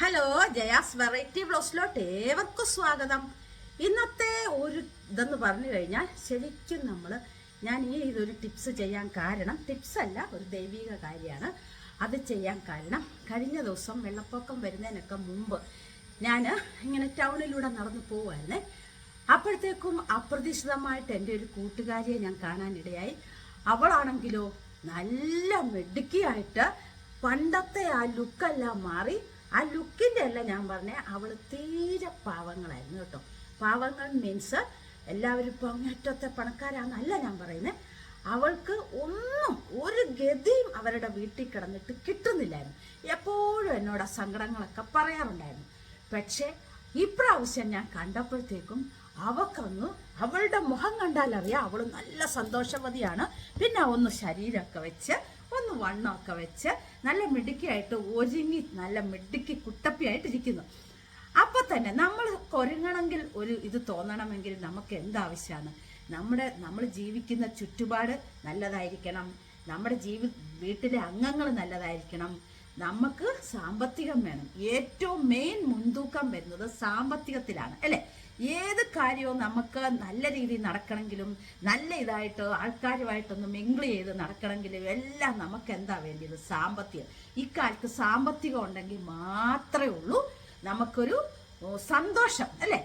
Hello Jaya's variety ബ്ലോസിലോട്ട് ഏവർക്കും സ്വാഗതം. ഇന്നത്തെ ഒരു ഇതെന്ന് പറഞ്ഞു കഴിഞ്ഞാൽ ശരിക്കും നമ്മൾ ഞാൻ ഈ ഇതൊരു ടിപ്സ് ചെയ്യാൻ കാരണം ടിപ്സ് അല്ല ഒരു ദൈവിക കാര്യമാണ്. അത് ചെയ്യാൻ കാരണം കഴിഞ്ഞ ദിവസം വെള്ളപ്പൊക്കം വരുന്നതിനൊക്കെ മുമ്പ് ഞാൻ ഇങ്ങനെ ടൗണിലൂടെ നടന്നു പോവായിരുന്നേ. അപ്പോഴത്തേക്കും അപ്രതീക്ഷിതമായിട്ട് എന്റെ ഒരു കൂട്ടുകാരിയെ ഞാൻ കാണാനിടയായി. അവളാണെങ്കിലോ നല്ല മെടുക്കിയായിട്ട് പണ്ടത്തെ ആ ലുക്കെല്ലാം മാറി ആ ലുക്കിന്റെ അല്ല ഞാൻ പറഞ്ഞേ അവൾ തീരെ പാവങ്ങളായിരുന്നു കേട്ടോ. പാവങ്ങൾ മീൻസ് എല്ലാവരും ഇപ്പോൾ അങ്ങേറ്റത്തെ പണക്കാരാന്നല്ല ഞാൻ പറയുന്നത് അവൾക്ക് ഒന്നും ഒരു ഗതിയും അവരുടെ വീട്ടിൽ കിടന്നിട്ട് കിട്ടുന്നില്ലായിരുന്നു. എപ്പോഴും എന്നോട് ആ സങ്കടങ്ങളൊക്കെ പറയാറുണ്ടായിരുന്നു. പക്ഷേ ഇപ്രാവശ്യം ഞാൻ കണ്ടപ്പോഴത്തേക്കും അവക്കൊന്ന് അവളുടെ മുഖം കണ്ടാലറിയാം അവൾ നല്ല സന്തോഷവതിയാണ്. പിന്നെ ഒന്ന് ശരീരമൊക്കെ വെച്ച് ഒന്ന് വണ്ണമൊക്കെ വെച്ച് നല്ല മിടുക്കിയായിട്ട് ഒരുങ്ങി നല്ല മിടുക്കി കുട്ടപ്പിയായിട്ട് ഇരിക്കുന്നു. അപ്പൊ തന്നെ നമ്മൾ കൊരുങ്ങണമെങ്കിൽ ഒരു ഇത് തോന്നണമെങ്കിൽ നമുക്ക് എന്താവശ്യമാണ് നമ്മുടെ നമ്മൾ ജീവിക്കുന്ന ചുറ്റുപാട് നല്ലതായിരിക്കണം. നമ്മുടെ ജീവി വീട്ടിലെ അംഗങ്ങൾ നല്ലതായിരിക്കണം. നമുക്ക് സാമ്പത്തികം വേണം. ഏറ്റവും മെയിൻ മുൻതൂക്കം വരുന്നത് സാമ്പത്തികത്തിലാണ് അല്ലേ? ഏത് കാര്യവും നമുക്ക് നല്ല രീതിയിൽ നടക്കണമെങ്കിലും നല്ല ഇതായിട്ട് ആൾക്കാരുമായിട്ടൊന്ന് മിങ്കിൾ ചെയ്ത് നടക്കണമെങ്കിലും എല്ലാം നമുക്ക് എന്താ വേണ്ടിയത്? സാമ്പത്തികം. ഇക്കാലത്ത് സാമ്പത്തികം ഉണ്ടെങ്കിൽ മാത്രമേ ഉള്ളൂ. നമുക്കൊരു സന്തോഷം അല്ലേ?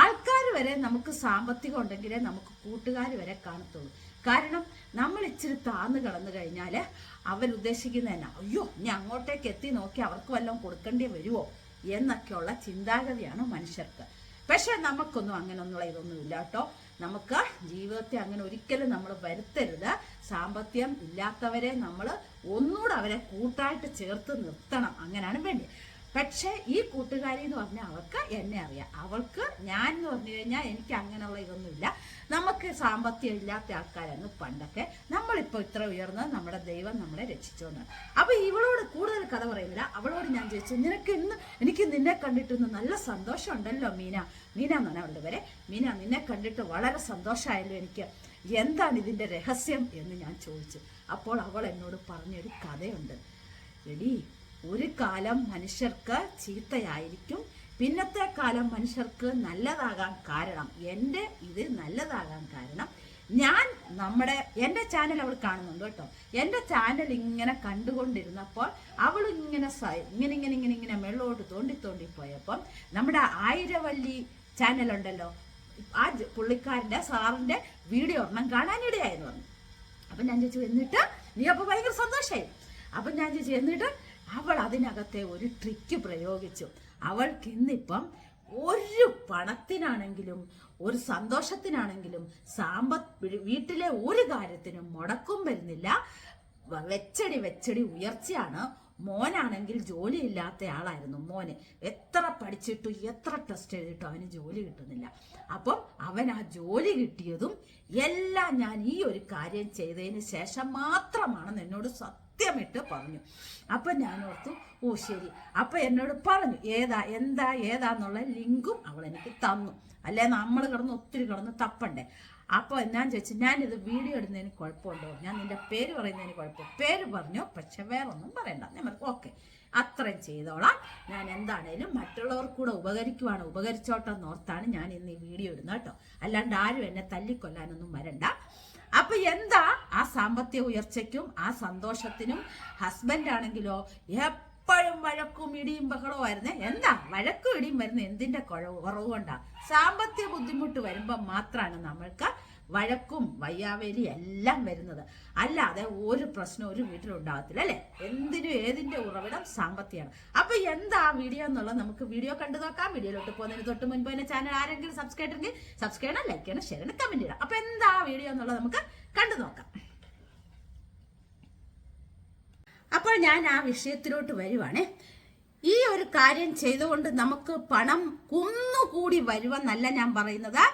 ആൾക്കാർ വരെ നമുക്ക് സാമ്പത്തികം ഉണ്ടെങ്കിലേ നമുക്ക് കൂട്ടുകാർ വരെ കാണത്തുള്ളൂ. കാരണം നമ്മൾ ഇച്ചിരി താന്ന് കടന്നു കഴിഞ്ഞാൽ അവരുദ്ദേശിക്കുന്ന തന്നെ അയ്യോ ഞാൻ അങ്ങോട്ടേക്ക് എത്തി നോക്കി അവർക്ക് വല്ലതും കൊടുക്കേണ്ടി വരുമോ എന്നൊക്കെയുള്ള ചിന്താഗതിയാണ് മനുഷ്യർക്ക്. പക്ഷെ നമുക്കൊന്നും അങ്ങനെയൊന്നുള്ള ഇതൊന്നും ഇല്ല കേട്ടോ. നമുക്ക് ജീവിതത്തെ അങ്ങനെ ഒരിക്കലും നമ്മൾ വരുത്തരുത്. സാമ്പത്തികം ഇല്ലാത്തവരെ നമ്മൾ ഒന്നുകൂടെ അവരെ കൂട്ടായിട്ട് ചേർത്ത് നിർത്തണം. അങ്ങനെയാണ് വേണ്ടി പക്ഷേ ഈ കൂട്ടുകാരി എന്ന് പറഞ്ഞാൽ അവൾക്ക് എന്നെ അറിയാം. അവൾക്ക് ഞാൻ എന്ന് പറഞ്ഞു കഴിഞ്ഞാൽ എനിക്ക് അങ്ങനെയുള്ള ഇതൊന്നുമില്ല. നമുക്ക് സാമ്പത്തികം ഇല്ലാത്ത ആൾക്കാരാണ് പണ്ടൊക്കെ. നമ്മളിപ്പോൾ ഇത്ര ഉയർന്നത് നമ്മുടെ ദൈവം നമ്മളെ രക്ഷിച്ചോന്ന് അപ്പൊ ഇവളോട് കൂടുതൽ കഥ പറയുന്നില്ല. അവളോട് ഞാൻ ചോദിച്ചു നിനക്ക് ഇന്ന് എനിക്ക് നിന്നെ കണ്ടിട്ടൊന്ന് നല്ല സന്തോഷം ഉണ്ടല്ലോ മീന മീന എന്നാണ് അവളുടെ പേരെ മീന നിന്നെ കണ്ടിട്ട് വളരെ സന്തോഷമായല്ലോ എനിക്ക്. എന്താണ് ഇതിന്റെ രഹസ്യം? എന്ന് ഞാൻ ചോദിച്ചു. അപ്പോൾ അവൾ എന്നോട് പറഞ്ഞൊരു കഥയുണ്ട്. എടി ഒരു കാലം മനുഷ്യർക്ക് ചീത്തയായിരിക്കും. പിന്നത്തെ കാലം മനുഷ്യർക്ക് നല്ലതാകാൻ കാരണം എന്റെ ഇത് നല്ലതാകാൻ കാരണം ഞാൻ നമ്മുടെ എന്റെ ചാനൽ അവൾ കാണുന്നുണ്ട് കേട്ടോ. എന്റെ ചാനൽ ഇങ്ങനെ കണ്ടുകൊണ്ടിരുന്നപ്പോൾ അവൾ ഇങ്ങനെ ഇങ്ങനെ ഇങ്ങനെ ഇങ്ങനെ ഇങ്ങനെ മെള്ളോട്ട് തോണ്ടി തോണ്ടി പോയപ്പം നമ്മുടെ ആയിരവള്ളി ചാനൽ ഉണ്ടല്ലോ ആ പുള്ളിക്കാരന്റെ സാറിന്റെ വീഡിയോ ഒരെണ്ണം കാണാനിടയായിരുന്നു പറഞ്ഞു. അപ്പം ഞാൻ ചോദിച്ചു എന്നിട്ട്? നീ അപ്പോൾ ഭയങ്കര സന്തോഷമായി. അപ്പം ഞാൻ ചോദിച്ചു എന്നിട്ട്? അവൾ അതിനകത്തെ ഒരു ട്രിക്ക് പ്രയോഗിച്ചു. അവൾക്ക് ഇന്നിപ്പം ഒരു പണത്തിനാണെങ്കിലും ഒരു സന്തോഷത്തിനാണെങ്കിലും സാമ്പത്ത് വീട്ടിലെ ഒരു കാര്യത്തിനും മുടക്കം വരുന്നില്ല. വെച്ചടി വെച്ചടി ഉയർച്ചയാണ് മോനാണെങ്കിൽ ജോലി ഇല്ലാത്ത ആളായിരുന്നു മോന്. എത്ര പഠിച്ചിട്ടും എത്ര ടെസ്റ്റ് എഴുതിയിട്ടും അവന് ജോലി കിട്ടുന്നില്ല. അപ്പം അവൻ ആ ജോലി കിട്ടിയതും എല്ലാം ഞാൻ ഈ ഒരു കാര്യം ചെയ്തതിന് ശേഷം മാത്രമാണ് എന്നോട് സത്യമിട്ട് പറഞ്ഞു. അപ്പം ഞാൻ ഓർത്തു ഓ ശരി. അപ്പം എന്നോട് പറഞ്ഞു ഏതാ എന്താ ഏതാന്നുള്ള ലിങ്കും അവൾ എനിക്ക് തന്നു. അല്ലേ? നമ്മൾ കിടന്ന് ഒത്തിരി കിടന്ന് തപ്പണ്ടേ? അപ്പോൾ ഞാൻ ചോദിച്ചു ഞാനിത് വീഡിയോ ഇടുന്നതിന് കുഴപ്പമുണ്ടോ? ഞാൻ നിന്റെ പേര് പറയുന്നതിന് കുഴപ്പം പേര് പറഞ്ഞു പക്ഷെ വേറെ ഒന്നും പറയണ്ട. ഞാൻ പറഞ്ഞു ഓക്കെ അത്രയും ചെയ്തോളാം. ഞാൻ എന്താണേലും മറ്റുള്ളവർക്ക് കൂടെ ഉപകരിക്കുവാണ്. ഉപകരിച്ചോട്ടെ ഓർത്താണ് ഞാൻ ഇന്ന് ഈ വീഡിയോ ഇടുന്നത് കേട്ടോ. അല്ലാണ്ട് ആരും എന്നെ തല്ലിക്കൊല്ലാനൊന്നും വരണ്ട. അപ്പൊ എന്താ ആ സാമ്പത്തിക ഉയർച്ചയ്ക്കും ആ സന്തോഷത്തിനും ഹസ്ബൻഡ് ആണെങ്കിലോ എപ്പോഴും വഴക്കും ഇടിയും ബഹളവും ആയിരുന്നേ? എന്താ വഴക്കും ഇടിയും വരുന്ന? എന്തിന്റെ കുറവ് കൊണ്ടാ സാമ്പത്തിക ബുദ്ധിമുട്ട് വരുമ്പോൾ മാത്രമാണ് നമ്മൾക്ക് വഴക്കും വയ്യാവേലി എല്ലാം വരുന്നത്. അല്ലാതെ ഒരു പ്രശ്നം ഒരു വീട്ടിലുണ്ടാകത്തില്ല അല്ലെ? എന്തിനും ഏതിന്റെ ഉറവിടം സാമ്പത്തികമാണ്. അപ്പൊ എന്താ വീഡിയോ എന്നുള്ളത് നമുക്ക് വീഡിയോ കണ്ടു നോക്കാം. വീഡിയോയിലോട്ട് പോകുന്നതിന് തൊട്ട് മുൻപ് തന്നെ ചാനൽ ആരെങ്കിലും സബ്സ്ക്രൈബ് ഉണ്ടെങ്കിൽ സബ്സ്ക്രൈബ് ചെയ്യണം ലൈക്ക് ചെയ്യണം ഷെയർ ചെയ്യണം കമന്റ് ചെയ്യണം. അപ്പൊ എന്താ വീഡിയോ എന്നുള്ളത് നമുക്ക് കണ്ടു നോക്കാം. അപ്പോൾ ഞാൻ ആ വിഷയത്തിലോട്ട് വരുവാണേ. ഈ ഒരു കാര്യം ചെയ്തുകൊണ്ട് നമുക്ക് പണം കുന്നുകൂടി വരുവെന്നല്ല ഞാൻ പറയുന്നത്.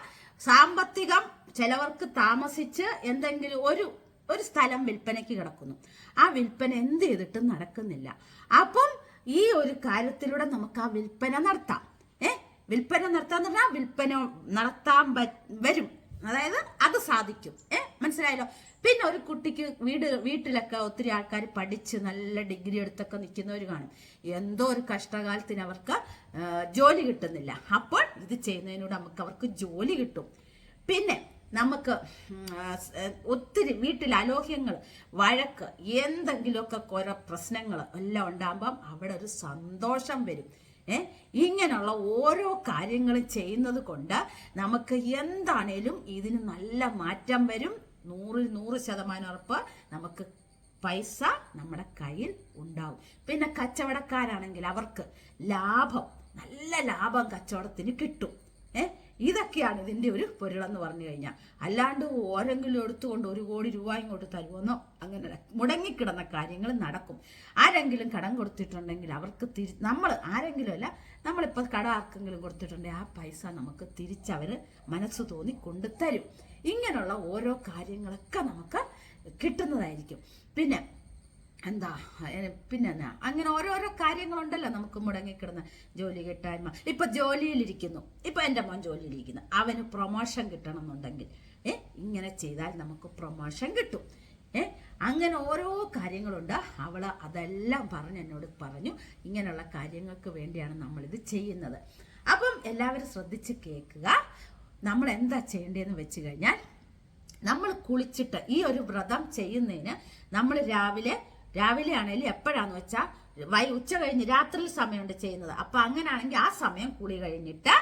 സാമ്പത്തികം ചിലവർക്ക് താമസിച്ച് എന്തെങ്കിലും ഒരു ഒരു സ്ഥലം വിൽപ്പനയ്ക്ക് കിടക്കുന്നു. ആ വിൽപ്പന എന്ത് ചെയ്തിട്ടും നടക്കുന്നില്ല. അപ്പം ഈ ഒരു കാര്യത്തിലൂടെ നമുക്ക് ആ വിൽപ്പന നടത്താം. ഏ? വിൽപ്പന നടത്താന്ന് പറഞ്ഞാൽ വിൽപ്പന നടത്താൻ വരും. അതായത് അത് സാധിക്കും. ഏ? മനസ്സിലായല്ലോ? പിന്നെ ഒരു കുട്ടിക്ക് വീട് വീട്ടിലൊക്കെ ഒത്തിരി ആൾക്കാർ പഠിച്ച് നല്ല ഡിഗ്രി എടുത്തൊക്കെ നിൽക്കുന്നവർ കാണും. എന്തോ ഒരു കഷ്ടകാലത്തിന് അവർക്ക് ജോലി കിട്ടുന്നില്ല. അപ്പോൾ ഇത് ചെയ്യുന്നതിനോട് നമുക്ക് അവർക്ക് ജോലി കിട്ടും. പിന്നെ നമുക്ക് ഒത്തിരി വീട്ടിൽ അലോഹ്യങ്ങൾ വഴക്ക് എന്തെങ്കിലുമൊക്കെ കുറെ പ്രശ്നങ്ങൾ എല്ലാം ഉണ്ടാകുമ്പം അവിടെ ഒരു സന്തോഷം വരും. ഇങ്ങനെയുള്ള ഓരോ കാര്യങ്ങൾ ചെയ്യുന്നത് കൊണ്ട് നമുക്ക് എന്താണേലും ഇതിന് നല്ല മാറ്റം വരും. നൂറിൽ നൂറ് ശതമാനം ഉറപ്പ് നമുക്ക് പൈസ നമ്മുടെ കയ്യിൽ ഉണ്ടാവും. പിന്നെ കച്ചവടക്കാരാണെങ്കിൽ അവർക്ക് ലാഭം നല്ല ലാഭം കച്ചവടത്തിന് കിട്ടും. ഏ? ഇതൊക്കെയാണ് ഇതിന്റെ ഒരു പൊരുളെന്ന് പറഞ്ഞു കഴിഞ്ഞാൽ. അല്ലാണ്ട് ഓരെങ്കിലും എടുത്തുകൊണ്ട് ഒരു കോടി രൂപ ഇങ്ങോട്ട് തരുമെന്നോ? അങ്ങനെ മുടങ്ങിക്കിടന്ന കാര്യങ്ങൾ നടക്കും. ആരെങ്കിലും കടം കൊടുത്തിട്ടുണ്ടെങ്കിൽ അവർക്ക് തിരി നമ്മൾ ആരെങ്കിലും അല്ല നമ്മളിപ്പോൾ കട ആർക്കെങ്കിലും കൊടുത്തിട്ടുണ്ടെങ്കിൽ ആ പൈസ നമുക്ക് തിരിച്ചവർ മനസ്സ് തോന്നി കൊണ്ടു തരും. ഇങ്ങനെയുള്ള ഓരോ കാര്യങ്ങളൊക്കെ നമുക്ക് കിട്ടുന്നതായിരിക്കും. പിന്നെ എന്താ? പിന്നെ അങ്ങനെ ഓരോരോ കാര്യങ്ങളുണ്ടല്ലോ നമുക്ക് മുടങ്ങിക്കിടന്ന് ജോലി കിട്ടായ്മ. ഇപ്പൊ ജോലിയിലിരിക്കുന്നു. ഇപ്പൊ എന്റെ മോൻ ജോലിയിലിരിക്കുന്നു. അവന് പ്രൊമോഷൻ കിട്ടണം എന്നുണ്ടെങ്കിൽ ഏ ഇങ്ങനെ ചെയ്താൽ നമുക്ക് പ്രൊമോഷൻ കിട്ടും. ഏ അങ്ങനെ ഓരോ കാര്യങ്ങളുണ്ട്. അവൾ അതെല്ലാം പറഞ്ഞ് എന്നോട് പറഞ്ഞു. ഇങ്ങനെയുള്ള കാര്യങ്ങൾക്ക് വേണ്ടിയാണ് നമ്മളിത് ചെയ്യുന്നത്. അപ്പം എല്ലാവരും ശ്രദ്ധിച്ച് കേൾക്കുക. നമ്മൾ എന്താ ചെയ്യേണ്ടതെന്ന് വെച്ച് കഴിഞ്ഞാൽ നമ്മൾ കുളിച്ചിട്ട് ഈ ഒരു വ്രതം ചെയ്യുന്നതിന് നമ്മൾ രാവിലെ രാവിലെ ആണെങ്കിലും എപ്പോഴാന്ന് വെച്ചാൽ വൈ ഉച്ച കഴിഞ്ഞ് രാത്രി സമയമുണ്ട് ചെയ്യുന്നത്. അപ്പൊ അങ്ങനെയാണെങ്കിൽ ആ സമയം കുളി കഴിഞ്ഞിട്ട്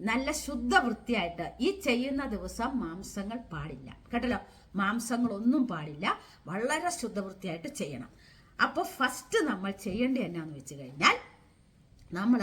നല്ല ശുദ്ധ വൃത്തിയായിട്ട് ഈ ചെയ്യുന്ന ദിവസം മാംസങ്ങൾ പാടില്ല. കേട്ടല്ലോ? മാംസങ്ങളൊന്നും പാടില്ല. വളരെ ശുദ്ധവൃത്തിയായിട്ട് ചെയ്യണം. അപ്പോൾ ഫസ്റ്റ് നമ്മൾ ചെയ്യേണ്ടത് എന്നാന്ന് വെച്ച് കഴിഞ്ഞാൽ നമ്മൾ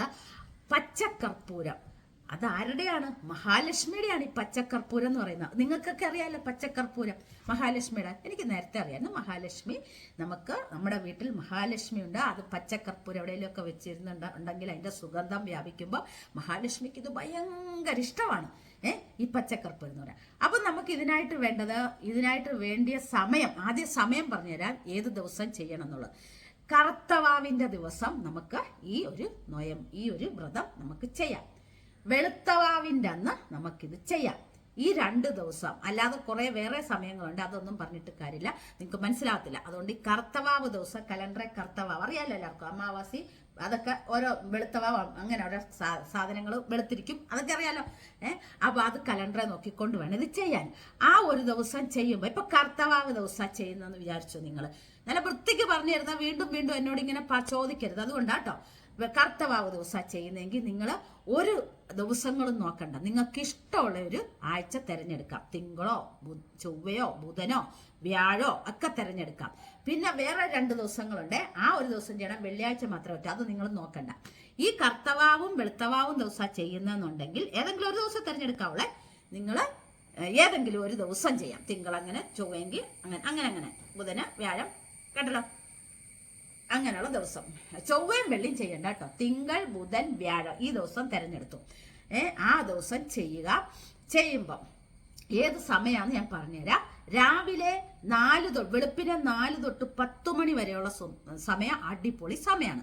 പച്ചക്കർപ്പൂരം അത് ആരുടെയാണ് മഹാലക്ഷ്മിയുടെയാണ് ഈ പച്ചക്കർപ്പൂരം എന്ന് പറയുന്നത്. നിങ്ങൾക്കൊക്കെ അറിയാമല്ലോ പച്ചക്കർപ്പൂരം. മഹാലക്ഷ്മിയുടെ. എനിക്ക് നേരത്തെ അറിയാമായിരുന്നു മഹാലക്ഷ്മി നമുക്ക് നമ്മുടെ വീട്ടിൽ മഹാലക്ഷ്മി ഉണ്ട്. അത് പച്ചക്കർപ്പൂരം എവിടെയെങ്കിലുമൊക്കെ വെച്ചിരുന്നുണ്ട് ഉണ്ടെങ്കിൽ അതിന്റെ സുഗന്ധം വ്യാപിക്കുമ്പോൾ മഹാലക്ഷ്മിക്ക് ഇത് ഭയങ്കര ഇഷ്ടമാണ്. ഏ? ഈ പച്ചക്കർപ്പൂരം എന്ന് പറയാം. അപ്പം നമുക്ക് ഇതിനായിട്ട് വേണ്ടത് ഇതിനായിട്ട് വേണ്ടിയ സമയം ആദ്യ സമയം പറഞ്ഞുതരാം ഏത് ദിവസം ചെയ്യണം എന്നുള്ളത്. കറുത്തവാവിന്റെ ദിവസം നമുക്ക് ഈ ഒരു നോയം ഈ ഒരു വ്രതം നമുക്ക് ചെയ്യാം. വെളുത്തവാവിന്റെ അന്ന് നമുക്കിത് ചെയ്യാം. ഈ രണ്ട് ദിവസം അല്ലാതെ കുറേ വേറെ സമയങ്ങളുണ്ട് അതൊന്നും പറഞ്ഞിട്ട് കാര്യമില്ല. നിങ്ങൾക്ക് മനസ്സിലാവത്തില്ല. അതുകൊണ്ട് ഈ കർത്തവാവ് ദിവസം കലണ്ടറെ കർത്തവാവ് അറിയാലോ എല്ലാവർക്കും അമാവാസി അതൊക്കെ ഓരോ വെളുത്തവാവ് അങ്ങനെ ഓരോ സാധനങ്ങൾ വെളുത്തിരിക്കും. അതൊക്കെ അറിയാലോ. ഏഹ് അപ്പൊ അത് കലണ്ടറെ നോക്കിക്കൊണ്ട് വേണം ഇത് ചെയ്യാൻ. ആ ഒരു ദിവസം ചെയ്യുമ്പോൾ ഇപ്പൊ കർത്തവാവ് ദിവസം ചെയ്യുന്നതെന്ന് വിചാരിച്ചു നിങ്ങൾ? നല്ല വൃത്തിക്ക് പറഞ്ഞു തരുന്ന വീണ്ടും വീണ്ടും എന്നോട് ഇങ്ങനെ ചോദിക്കരുത്. അതുകൊണ്ടാട്ടോ. കർത്തവാവ് ദിവസമാണ് ചെയ്യുന്നതെങ്കിൽ നിങ്ങൾ ഒരു ദിവസങ്ങളും നോക്കണ്ട. നിങ്ങൾക്ക് ഇഷ്ടമുള്ള ഒരു ആഴ്ച തിരഞ്ഞെടുക്കാം. തിങ്കളോ ചൊവ്വയോ ബുധനോ വ്യാഴോ ഒക്കെ തിരഞ്ഞെടുക്കാം. പിന്നെ വേറെ രണ്ട് ദിവസങ്ങളുണ്ട്. ആ ഒരു ദിവസം ചെയ്യണം. വെള്ളിയാഴ്ച മാത്രമേ പറ്റൂ. അത് നിങ്ങൾ നോക്കണ്ട. ഈ കർത്തവാവും വെളുത്തവാവും ദിവസം ചെയ്യുന്നെന്നുണ്ടെങ്കിൽ ഏതെങ്കിലും ഒരു ദിവസം തിരഞ്ഞെടുക്കാവുള്ളേ. നിങ്ങൾ ഏതെങ്കിലും ഒരു ദിവസം ചെയ്യാം. തിങ്കൾ അങ്ങനെ ചൊവ്വയെങ്കിൽ അങ്ങനെ അങ്ങനെ അങ്ങനെ ബുധന് വ്യാഴം കേട്ടല്ലോ അങ്ങനെയുള്ള ദിവസം. ചൊവ്വയും വെള്ളിയും ചെയ്യണ്ട കേട്ടോ. തിങ്കൾ ബുധൻ വ്യാഴം ഈ ദിവസം തിരഞ്ഞെടുത്തു. ഏർ ആ ദിവസം ചെയ്യുക. ചെയ്യുമ്പം ഏത് സമയമാണെന്ന് ഞാൻ പറഞ്ഞുതരാം. രാവിലെ നാല് തൊട്ട് വെളുപ്പിനെ നാല് തൊട്ട് പത്ത് മണി വരെയുള്ള സമയം അടിപൊളി സമയമാണ്.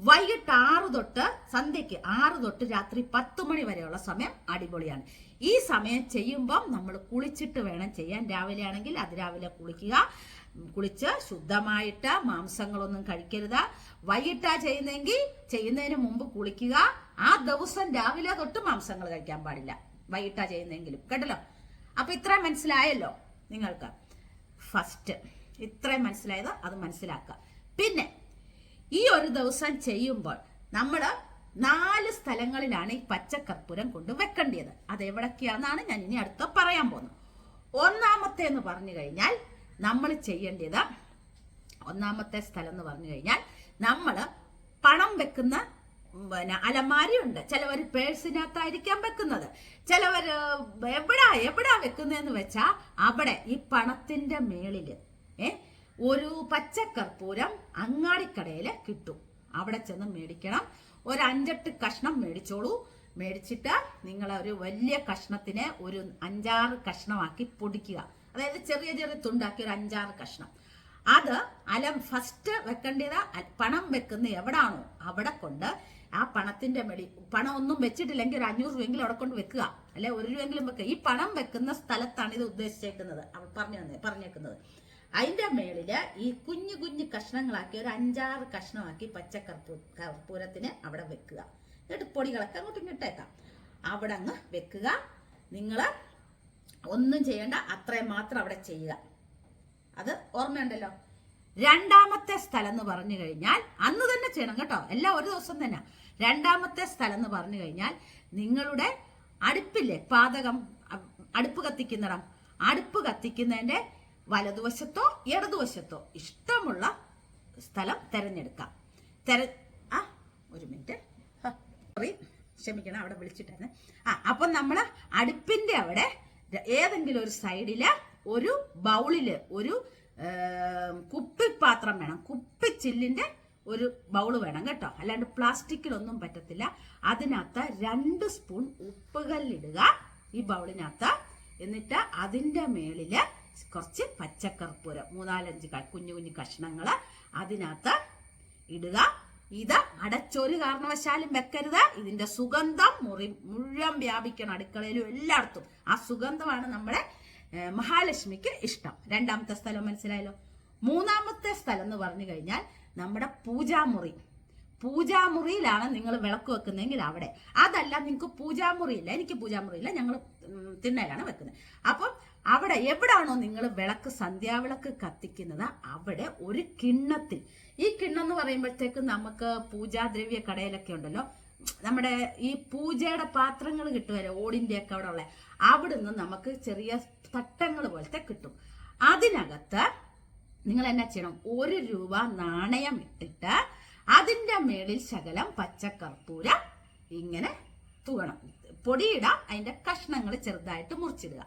വൈകിട്ട് ആറ് തൊട്ട് സന്ധ്യയ്ക്ക് ആറ് തൊട്ട് രാത്രി പത്ത് മണി വരെയുള്ള സമയം അടിപൊളിയാണ്. ഈ സമയം ചെയ്യുമ്പം നമ്മൾ കുളിച്ചിട്ട് വേണം ചെയ്യാൻ. രാവിലെ ആണെങ്കിൽ അതിരാവിലെ കുളിക്കുക. കുളിച്ച് ശുദ്ധമായിട്ട് മാംസങ്ങളൊന്നും കഴിക്കരുത്. വൈകിട്ടാ ചെയ്യുന്നെങ്കിൽ ചെയ്യുന്നതിന് മുമ്പ് കുളിക്കുക. ആ ദിവസം രാവിലെ തൊട്ട് മാംസങ്ങൾ കഴിക്കാൻ പാടില്ല. വൈകിട്ടാ ചെയ്യുന്നെങ്കിലും. കേട്ടല്ലോ? അപ്പൊ ഇത്രയും മനസ്സിലായല്ലോ നിങ്ങൾക്ക്. ഫസ്റ്റ് ഇത്രയും മനസ്സിലായത് അത് മനസ്സിലാക്കുക. പിന്നെ ഈ ഒരു ദിവസം ചെയ്യുമ്പോൾ നമ്മൾ നാല് സ്ഥലങ്ങളിലാണ് ഈ പച്ചക്കർപ്പൂരം കൊണ്ട് വെക്കേണ്ടത്. അത് എവിടൊക്കെയാണെന്നാണ് ഞാൻ ഇനി അടുത്ത പറയാൻ പോകുന്നത്. ഒന്നാമത്തെ എന്ന് പറഞ്ഞു കഴിഞ്ഞാൽ നമ്മൾ ചെയ്യേണ്ടത് ഒന്നാമത്തെ സ്ഥലം എന്ന് പറഞ്ഞു കഴിഞ്ഞാൽ നമ്മൾ പണം വെക്കുന്ന പിന്നെ അലമാരിയുണ്ട്. ചിലവർ പേഴ്സിനകത്തായിരിക്കാം വെക്കുന്നത്. ചിലവർ എവിടാ എവിടാ വെക്കുന്നതെന്ന് വെച്ചാൽ അവിടെ ഈ പണത്തിന്റെ മേളിൽ ഏ ഒരു പച്ചക്കർപ്പൂരം അങ്ങാടിക്കടയിൽ കിട്ടും. അവിടെ ചെന്ന് മേടിക്കണം. ഒരു അഞ്ചെട്ട് കഷ്ണം മേടിച്ചോളൂ. മേടിച്ചിട്ട് നിങ്ങൾ ഒരു വലിയ കഷ്ണത്തിനെ ഒരു അഞ്ചാറ് കഷ്ണമാക്കി പൊടിക്കുക. അതായത് ചെറിയ ചെറിയ തുണ്ടാക്കി ഒരു അഞ്ചാറ് കഷ്ണം. അത് അലം ഫസ്റ്റ് വെക്കേണ്ടത് പണം വെക്കുന്ന എവിടാണോ? അവിടെ കൊണ്ട് ആ പണത്തിന്റെ മെളി പണം ഒന്നും വെച്ചിട്ടില്ലെങ്കിൽ ഒരു അഞ്ഞൂറ് രൂപയെങ്കിലും അവിടെ കൊണ്ട് വെക്കുക. അല്ലെ ഒരു രൂപയെങ്കിലും വെക്കുക. ഈ പണം വെക്കുന്ന സ്ഥലത്താണ് ഇത് ഉദ്ദേശിച്ചേക്കുന്നത്. പറഞ്ഞു തന്നെ പറഞ്ഞേക്കുന്നത്. അതിന്റെ മേളിൽ ഈ കുഞ്ഞു കുഞ്ഞു കഷ്ണങ്ങളാക്കി ഒരു അഞ്ചാറ് കഷ്ണമാക്കി പച്ചക്കർപ്പൂ കർപ്പൂരത്തിന് അവിടെ വെക്കുക. എന്നിട്ട് പൊടികളൊക്കെ അങ്ങോട്ടും ഇങ്ങോട്ടേക്കാം അവിടെ അങ്ങ് വെക്കുക. നിങ്ങൾ ഒന്നും ചെയ്യേണ്ട അത്രയും മാത്രം അവിടെ ചെയ്യുക. അത് ഓർമ്മയുണ്ടല്ലോ? രണ്ടാമത്തെ സ്ഥലം എന്ന് പറഞ്ഞു കഴിഞ്ഞാൽ അന്ന് തന്നെ ചെയ്യണം കേട്ടോ. എല്ലാം ഒരു ദിവസം തന്നെ. രണ്ടാമത്തെ സ്ഥലം എന്ന് പറഞ്ഞു കഴിഞ്ഞാൽ നിങ്ങളുടെ അടുപ്പില്ലേ? പാതകം അടുപ്പ് കത്തിക്കുന്നിടം. അടുപ്പ് കത്തിക്കുന്നതിന്റെ വലതുവശത്തോ ഇടതുവശത്തോ ഇഷ്ടമുള്ള സ്ഥലം തിരഞ്ഞെടുക്കാം. തെര ആ ഒരു മിനിറ്റ്. സോറി ക്ഷമിക്കണം അവിടെ വിളിച്ചിട്ടാണ് ആ അപ്പം നമ്മൾ അടുപ്പിന്റെ അവിടെ ഏതെങ്കിലും ഒരു സൈഡിൽ ഒരു ബൗളിൽ ഒരു കുപ്പി കുപ്പിപ്പാത്രം വേണം. കുപ്പിച്ചില്ലിന്റെ ഒരു ബൗൾ വേണം കേട്ടോ. അല്ലാണ്ട് പ്ലാസ്റ്റിക്കിലൊന്നും പറ്റത്തില്ല. അതിനകത്ത് രണ്ട് സ്പൂൺ ഉപ്പുകല്ലിടുക ഈ ബൗളിനകത്ത്. എന്നിട്ട് അതിന്റെ മേളിൽ കുറച്ച് പച്ചക്കർപ്പൂരം മൂന്നാലഞ്ച് കുഞ്ഞു കുഞ്ഞു കഷ്ണങ്ങൾ അതിനകത്ത് ഇടുക. ഇത് അടച്ചൊരു കാരണവശാലും വെക്കരുത്. ഇതിന്റെ സുഗന്ധം മുറി മുഴുവൻ വ്യാപിക്കണം അടുക്കളയിലും എല്ലായിടത്തും. ആ സുഗന്ധമാണ് നമ്മുടെ മഹാലക്ഷ്മിക്ക് ഇഷ്ടം. രണ്ടാമത്തെ സ്ഥലം മനസ്സിലായല്ലോ? മൂന്നാമത്തെ സ്ഥലം എന്ന് പറഞ്ഞു കഴിഞ്ഞാൽ നമ്മുടെ പൂജാമുറി. പൂജാമുറിയിലാണ് നിങ്ങൾ വിളക്ക് വെക്കുന്നതെങ്കിൽ അവിടെ. അതല്ല നിങ്ങൾക്ക് പൂജാമുറിയില്ല എനിക്ക് പൂജാമുറിയില്ല ഞങ്ങൾ തിണ്ണയിലാണ് വെക്കുന്നത്. അപ്പം അവിടെ എവിടാണോ നിങ്ങൾ വിളക്ക് സന്ധ്യാവിളക്ക് കത്തിക്കുന്നത് അവിടെ ഒരു കിണ്ണത്തിൽ. ഈ കിണ്ണം എന്ന് പറയുമ്പോഴത്തേക്ക് നമുക്ക് പൂജാദ്രവ്യ കടയിലൊക്കെ ഉണ്ടല്ലോ. നമ്മുടെ ഈ പൂജയുടെ പാത്രങ്ങൾ കിട്ടുമല്ലോ ഓടിന്റെ ഒക്കെ അവിടെ ഉള്ള അവിടുന്ന് നമുക്ക് ചെറിയ തട്ടങ്ങൾ പോലത്തെ കിട്ടും. അതിനകത്ത് നിങ്ങൾ എന്നാ ചെയ്യണം? ഒരു രൂപ നാണയം ഇട്ടിട്ട് അതിന്റെ മേളിൽ ശകലം പച്ചക്കർപ്പൂര ഇങ്ങനെ തൂകണം പൊടിയിടാം അതിന്റെ കഷ്ണങ്ങൾ ചെറുതായിട്ട് മുറിച്ചിടുക.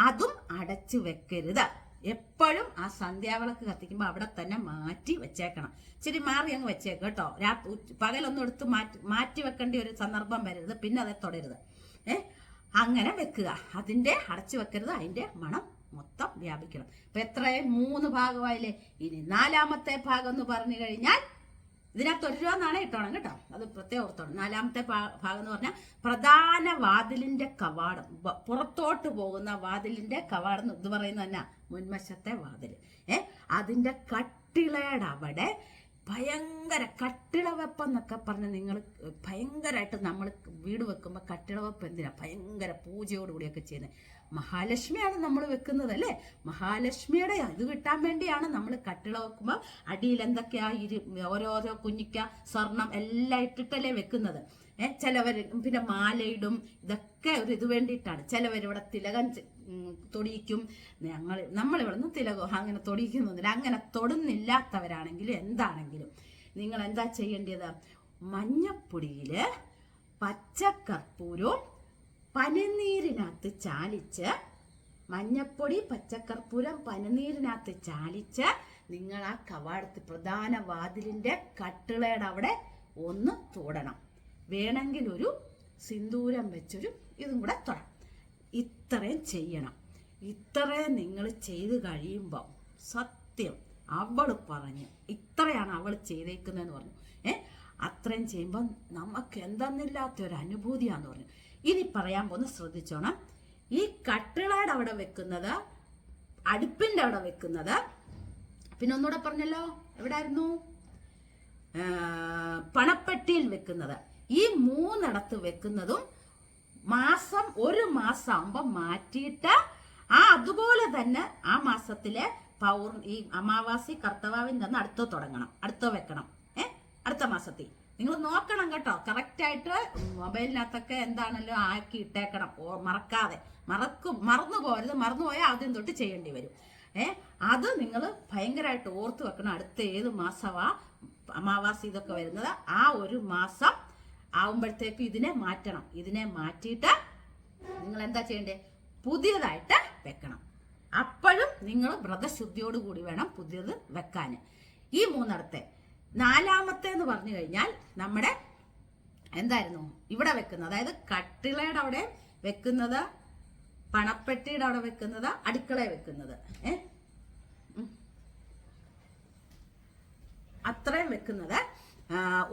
അതും അടച്ചു വെക്കരുത്. എപ്പോഴും ആ സന്ധ്യാവിളക്ക് കത്തിക്കുമ്പോൾ അവിടെ തന്നെ മാറ്റി വെച്ചേക്കണം. ഇച്ചിരി മാറി അങ്ങ് വെച്ചേക്ക് കേട്ടോ. രാത്രി പകലൊന്നും എടുത്ത് മാറ്റി മാറ്റി വെക്കേണ്ട ഒരു സന്ദർഭം വരരുത്. പിന്നെ അതെ തുടരുത്. ഏ? അങ്ങനെ വെക്കുക. അതിന്റെ അടച്ചു വെക്കരുത്. അതിന്റെ മണം മൊത്തം വ്യാപിക്കണം. ഇപ്പൊ എത്രയും മൂന്ന് ഭാഗമായില്ലേ? ഇനി നാലാമത്തെ ഭാഗം എന്ന് പറഞ്ഞു കഴിഞ്ഞാൽ ഇതിനകത്ത് ഒരു രൂപ നാണയം ഇട്ടോണം കേട്ടോ. അത് പ്രത്യേകം ഓർത്തോണം. നാലാമത്തെ ഭാഗം എന്ന് പറഞ്ഞാൽ പ്രധാന വാതിലിന്റെ കവാടം. പുറത്തോട്ട് പോകുന്ന വാതിലിന്റെ കവാടം ഇത് പറയുന്നത് തന്നെ മുൻവശത്തെ വാതിൽ ഏ? അതിന്റെ കട്ടിളയുടെ അവിടെ ഭയങ്കര കട്ടിളവെപ്പം എന്നൊക്കെ പറഞ്ഞ് നിങ്ങൾ ഭയങ്കരമായിട്ട് നമ്മൾ വീട് വെക്കുമ്പോൾ കട്ടിളവെപ്പ് എന്തിനാ? ഭയങ്കര പൂജയോടുകൂടിയൊക്കെ ചെയ്യുന്നത് മഹാലക്ഷ്മിയാണ് നമ്മൾ വെക്കുന്നത് അല്ലേ? മഹാലക്ഷ്മിയുടെ ഇത് കിട്ടാൻ വേണ്ടിയാണ് നമ്മൾ കട്ടിള വെക്കുമ്പോൾ അടിയിൽ എന്തൊക്കെയാ ഇരു ഓരോരോ കുഞ്ഞിക്ക സ്വർണം എല്ലാം ഇട്ടിട്ടല്ലേ വെക്കുന്നത്. ഏഹ് ചിലവർ പിന്നെ മാലയിടും. ഇതൊക്കെ ഒരു ഇത് വേണ്ടിയിട്ടാണ്. ചിലവർ ഇവിടെ തിലകം തൊടിയിക്കും. ഞങ്ങൾ നമ്മൾ നിന്ന് തിലകം അങ്ങനെ തൊടിയിക്കുന്നൊന്നുമില്ല. അങ്ങനെ തൊടുന്നില്ലാത്തവരാണെങ്കിലും എന്താണെങ്കിലും നിങ്ങൾ എന്താ ചെയ്യേണ്ടത്? മഞ്ഞപ്പൊടിയിൽ പച്ചക്കർപ്പൂരവും പനിനീരിനകത്ത് ചാലിച്ച് മഞ്ഞപ്പൊടി പച്ചക്കർപ്പൂരം പനിനീരിനകത്ത് ചാലിച്ച് നിങ്ങൾ ആ കവാടത്ത് പ്രധാന വാതിലിന്റെ കട്ടിളയുടെ അവിടെ ഒന്ന് തൊടണം. വേണമെങ്കിൽ ഒരു സിന്ദൂരം വെച്ചൊരു ഇതും കൂടെ തൊടാം ഇത്രയും ചെയ്യണം. ഇത്രയും നിങ്ങൾ ചെയ്ത് കഴിയുമ്പോൾ സത്യം അവൾ പറഞ്ഞു. ഇത്രയാണ് അവൾ ചെയ്തേക്കുന്നതെന്ന് പറഞ്ഞു. ഏ? അത്രയും ചെയ്യുമ്പോൾ നമുക്ക് എന്തെന്നില്ലാത്ത ഒരു അനുഭൂതിയാന്ന് പറഞ്ഞു. ഇനി പറയാൻ പോകുന്ന ശ്രദ്ധിച്ചോണം. ഈ കട്ടിളയുടെ അവിടെ വെക്കുന്നത് അടുപ്പിന്റെ അവിടെ വെക്കുന്നത് പിന്നെ ഒന്നുകൂടെ പറഞ്ഞല്ലോ എവിടായിരുന്നു? പണപ്പെട്ടിയിൽ വെക്കുന്നത്. ഈ മൂന്നിടത്ത് വെക്കുന്നതും മാസം ഒരു മാസം ആകുമ്പോൾ മാറ്റിയിട്ട് ആ അതുപോലെ തന്നെ ആ മാസത്തിലെ പൗർ ഈ അമാവാസി കർത്തവാവിന്റെ അന്ന് അടുത്ത തുടങ്ങണം. അടുത്ത വെക്കണം. ഏ? അടുത്ത മാസത്തിൽ. നിങ്ങൾ നോക്കണം കേട്ടോ. കറക്റ്റായിട്ട് മൊബൈലിനകത്തൊക്കെ എന്താണല്ലോ ആക്കി ഇട്ടേക്കണം. മറക്കാതെ. മറക്കും. മറന്നു പോകരുത് മറന്നു പോയാൽ ആദ്യം തൊട്ട് ചെയ്യേണ്ടി വരും. ഏ? അത് നിങ്ങൾ ഭയങ്കരമായിട്ട് ഓർത്ത് വെക്കണം. അടുത്ത ഏത് മാസമാ അമാവാസി ഇതൊക്കെ വരുന്നത്? ആ ഒരു മാസം ആവുമ്പോഴത്തേക്ക് ഇതിനെ മാറ്റണം. ഇതിനെ മാറ്റിയിട്ട് നിങ്ങൾ എന്താ ചെയ്യണ്ടേ? പുതിയതായിട്ട് വെക്കണം. അപ്പോഴും നിങ്ങൾ വ്രതശുദ്ധിയോട് കൂടി വേണം പുതിയത് വെക്കാൻ ഈ മൂന്നിടത്തെ. നാലാമത്തെ എന്ന് പറഞ്ഞു കഴിഞ്ഞാൽ നമ്മുടെ എന്തായിരുന്നു? ഇവിടെ വെക്കുന്നത്. അതായത് കട്ടിളയുടെ അവിടെ വെക്കുന്നത് പണപ്പെട്ടിയുടെ അവിടെ വെക്കുന്നത് അടുക്കള വെക്കുന്നത്. ഏ. അത്രയും വെക്കുന്നത്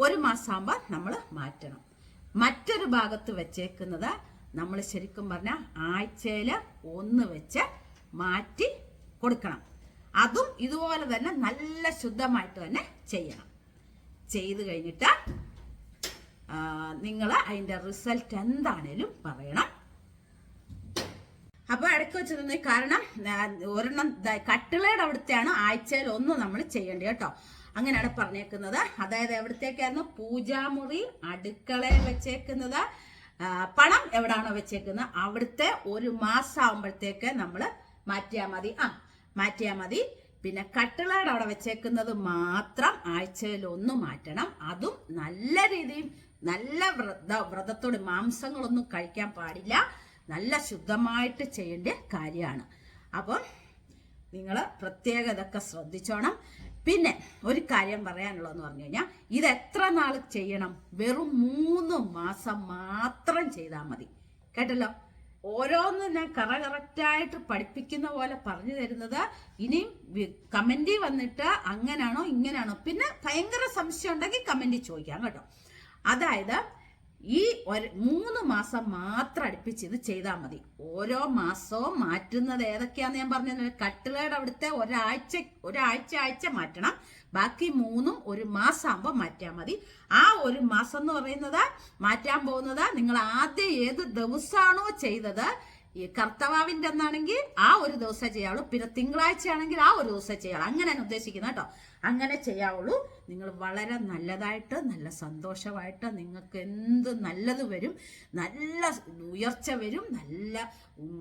ഒരു മാസമാകുമ്പോൾ നമ്മൾ മാറ്റണം. മറ്റൊരു ഭാഗത്ത് വെച്ചേക്കുന്നത് നമ്മൾ ശരിക്കും പറഞ്ഞാൽ ആഴ്ചയിൽ ഒന്ന് വെച്ച് മാറ്റി കൊടുക്കണം. അതും ഇതുപോലെ തന്നെ നല്ല ശുദ്ധമായിട്ട് തന്നെ ചെയ്യണം. ചെയ്ത് കഴിഞ്ഞിട്ട് നിങ്ങൾ അതിന്റെ റിസൾട്ട് എന്താണേലും പറയണം. അപ്പോൾ ഇടയ്ക്ക് വെച്ച് നിന്ന് കാരണം ഒരെണ്ണം കട്ടിളയുടെ അവിടുത്തെയാണ് ആഴ്ചയിൽ ഒന്ന് നമ്മൾ ചെയ്യേണ്ടത് കേട്ടോ. അങ്ങനെയാണ് പറഞ്ഞേക്കുന്നത്. അതായത് എവിടത്തേക്കായിരുന്നു? പൂജാമുറി അടുക്കളയിൽ വെച്ചേക്കുന്നത്. പണം എവിടാണോ വെച്ചേക്കുന്നത്? അവിടുത്തെ ഒരു മാസം ആകുമ്പോഴത്തേക്ക് നമ്മൾ മാറ്റിയാൽ മതി. ആ മാറ്റിയാൽ മതി. പിന്നെ കട്ടിളയുടെ അവിടെ വെച്ചേക്കുന്നത് മാത്രം ആഴ്ചയിൽ ഒന്ന് മാറ്റണം. അതും നല്ല രീതിയിൽ നല്ല വ്രത വ്രതത്തോട് മാംസങ്ങളൊന്നും കഴിക്കാൻ പാടില്ല. നല്ല ശുദ്ധമായിട്ട് ചെയ്യേണ്ട കാര്യമാണ്. അപ്പം നിങ്ങൾ പ്രത്യേകതൊക്കെ ശ്രദ്ധിച്ചോണം. പിന്നെ ഒരു കാര്യം പറയാനുള്ളതെന്ന് പറഞ്ഞു കഴിഞ്ഞാൽ ഇത് എത്ര നാൾ ചെയ്യണം? വെറും മൂന്ന് മാസം മാത്രം ചെയ്താൽ മതി. കേട്ടല്ലോ? ഓരോന്ന് ഞാൻ കറ കറക്റ്റായിട്ട് പഠിപ്പിക്കുന്ന പോലെ പറഞ്ഞു തരുന്നത് ഇനിയും കമന്റ് വന്നിട്ട് അങ്ങനാണോ ഇങ്ങനാണോ? പിന്നെ ഭയങ്കര സംശയം ഉണ്ടെങ്കിൽ കമന്റ് ചോദിക്കാം കേട്ടോ. അതായത് ഈ ഒരു മൂന്ന് മാസം മാത്രം അടുപ്പിച്ച് ഇത് ചെയ്താൽ മതി. ഓരോ മാസവും മാറ്റുന്നത് ഏതൊക്കെയാന്ന് ഞാൻ പറഞ്ഞു കട്ടിലയുടെ അവിടുത്തെ ഒരാഴ്ച ഒരാഴ്ച ആഴ്ച മാറ്റണം. ബാക്കി മൂന്നും ഒരു മാസം ആകുമ്പോൾ മാറ്റിയാൽ മതി. ആ ഒരു മാസം എന്ന് പറയുന്നത് മാറ്റാൻ പോകുന്നത് നിങ്ങൾ ആദ്യം ഏത് ദിവസമാണോ ചെയ്തത്? ഈ കർത്തവാവിന്റെ എന്നാണെങ്കിൽ ആ ഒരു ദിവസം ചെയ്യാവുള്ളൂ. പിന്നെ തിങ്കളാഴ്ച ആണെങ്കിൽ ആ ഒരു ദിവസം ചെയ്യാവുള്ളൂ. അങ്ങനെയാണ് ഉദ്ദേശിക്കുന്നത് കേട്ടോ. അങ്ങനെ ചെയ്യാവുള്ളൂ. നിങ്ങൾ വളരെ നല്ലതായിട്ട് നല്ല സന്തോഷമായിട്ട് നിങ്ങൾക്ക് എന്ത് നല്ലത് വരും നല്ല ഉയർച്ച വരും നല്ല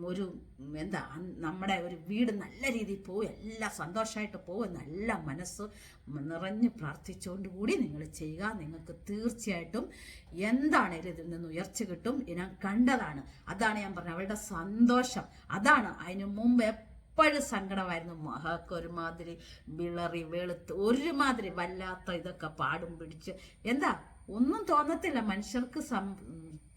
ഒരു എന്താ നമ്മുടെ ഒരു വീട് നല്ല രീതിയിൽ പോകും എല്ലാം സന്തോഷമായിട്ട് പോകും നല്ല മനസ്സ് നിറഞ്ഞ് പ്രാർത്ഥിച്ചുകൊണ്ട് കൂടി നിങ്ങൾ ചെയ്യുക. നിങ്ങൾക്ക് തീർച്ചയായിട്ടും എന്താണേലും ഇതിൽ നിന്ന് ഉയർച്ച കിട്ടും. ഞാൻ കണ്ടതാണ്. അതാണ് ഞാൻ പറഞ്ഞത്. അവളുടെ സന്തോഷം. അതാണ്. അതിനു മുമ്പ് എപ്പോഴും സങ്കടമായിരുന്നു. മഹക്ക് ഒരുമാതിരി വിളറി വെളുത്ത് ഒരുമാതിരി വല്ലാത്ത ഇതൊക്കെ പാടും പിടിച്ച്. എന്താ? ഒന്നും തോന്നത്തില്ല. മനുഷ്യർക്ക് സം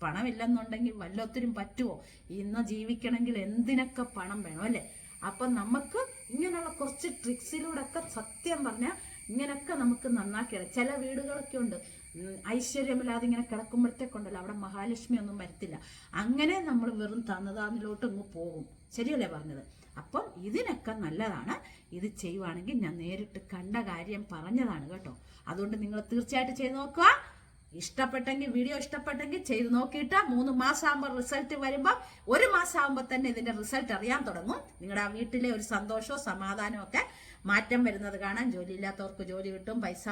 പണമില്ലെന്നുണ്ടെങ്കിൽ വല്ലത്തിനും പറ്റുമോ ഇന്ന് ജീവിക്കണമെങ്കിൽ എന്തിനൊക്കെ പണം വേണം അല്ലേ? അപ്പൊ നമുക്ക് ഇങ്ങനെയുള്ള കുറച്ച് ട്രിക്സിലൂടെ ഒക്കെ സത്യം പറഞ്ഞാൽ ഇങ്ങനൊക്കെ നമുക്ക് നന്നാക്കിയാണ് ചില വീടുകളൊക്കെ ഉണ്ട്. ഐശ്വര്യമില്ലാതെ ഇങ്ങനെ കിടക്കുമ്പോഴത്തേക്കുണ്ടല്ലോ അവിടെ മഹാലക്ഷ്മി ഒന്നും വരത്തില്ല. അങ്ങനെ നമ്മൾ വെറും തന്നതാന്നിലോട്ട് അങ്ങ് പോകും. ശരിയല്ലേ പറഞ്ഞത്? അപ്പം ഇതിനൊക്കെ നല്ലതാണ്. ഇത് ചെയ്യുവാണെങ്കിൽ ഞാൻ നേരിട്ട് കണ്ട കാര്യം പറഞ്ഞതാണ് കേട്ടോ. അതുകൊണ്ട് നിങ്ങൾ തീർച്ചയായിട്ടും ചെയ്ത് നോക്കുക. ഇഷ്ടപ്പെട്ടെങ്കിൽ വീഡിയോ ഇഷ്ടപ്പെട്ടെങ്കിൽ ചെയ്ത് നോക്കിയിട്ട് മൂന്ന് മാസമാകുമ്പോൾ റിസൾട്ട് വരുമ്പോൾ ഒരു മാസമാകുമ്പോൾ തന്നെ ഇതിന്റെ റിസൾട്ട് അറിയാൻ തുടങ്ങും. നിങ്ങളുടെ ആ വീട്ടിലെ ഒരു സന്തോഷവും സമാധാനവും ഒക്കെ മാറ്റം വരുന്നത് കാണാൻ ജോലി ഇല്ലാത്തവർക്ക് ജോലി കിട്ടും പൈസ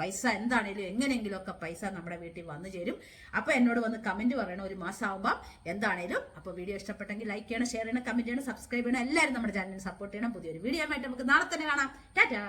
പൈസ എന്താണേലും എങ്ങനെയെങ്കിലും ഒക്കെ പൈസ നമ്മുടെ വീട്ടിൽ വന്നു ചേരും. അപ്പോൾ എന്നോട് വന്ന് കമന്റ് പറയണം ഒരു മാസം ആകുമ്പോൾ എന്താണേലും. അപ്പോൾ വീഡിയോ ഇഷ്ടപ്പെട്ടെങ്കിൽ ലൈക്ക് ചെയ്യണം ഷെയർ ചെയ്യണം കമന്റ് ചെയ്യണം സബ്സ്ക്രൈബ് ചെയ്യണം. എല്ലാവരും നമ്മുടെ ചാനലിന് സപ്പോർട്ട് ചെയ്യണം. പുതിയൊരു വീഡിയോ ആയിട്ട് നമുക്ക് നാളെ തന്നെ കാണാം. ടാറ്റാ!